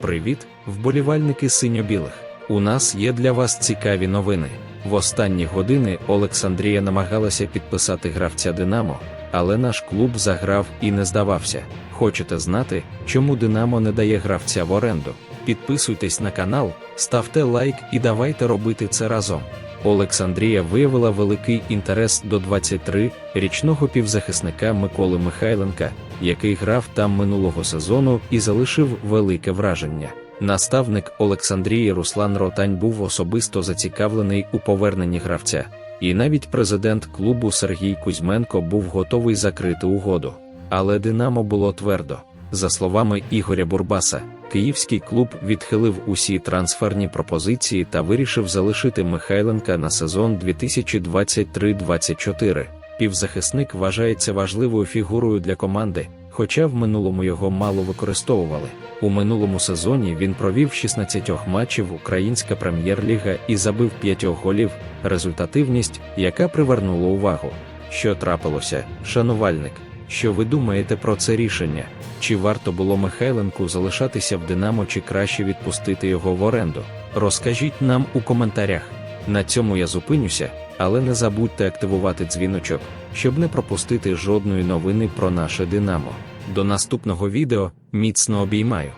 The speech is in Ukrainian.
Привіт, вболівальники синьо-білих. У нас є для вас цікаві новини. В останні години Олександрія намагалася підписати гравця Динамо, але наш клуб заграв і не здавався. Хочете знати, чому Динамо не дає гравця в оренду? Підписуйтесь на канал, ставте лайк і давайте робити це разом. Олександрія виявила великий інтерес до 23-річного півзахисника Миколи Михайленка, який грав там минулого сезону і залишив велике враження. Наставник Олександрії Руслан Ротань був особисто зацікавлений у поверненні гравця, і навіть президент клубу Сергій Кузьменко був готовий закрити угоду. Але Динамо було твердо. За словами Ігоря Бурбаса, київський клуб відхилив усі трансферні пропозиції та вирішив залишити Михайленка на сезон 2023-24. Півзахисник вважається важливою фігурою для команди, хоча в минулому його мало використовували. У минулому сезоні він провів 16 матчів Українська прем'єр-ліга і забив 5 голів, результативність, яка привернула увагу. Що трапилося, шанувальник? Що ви думаєте про це рішення? Чи варто було Михайленку залишатися в Динамо, чи краще відпустити його в оренду? Розкажіть нам у коментарях. На цьому я зупинюся, але не забудьте активувати дзвіночок, щоб не пропустити жодної новини про наше Динамо. До наступного відео міцно обіймаю.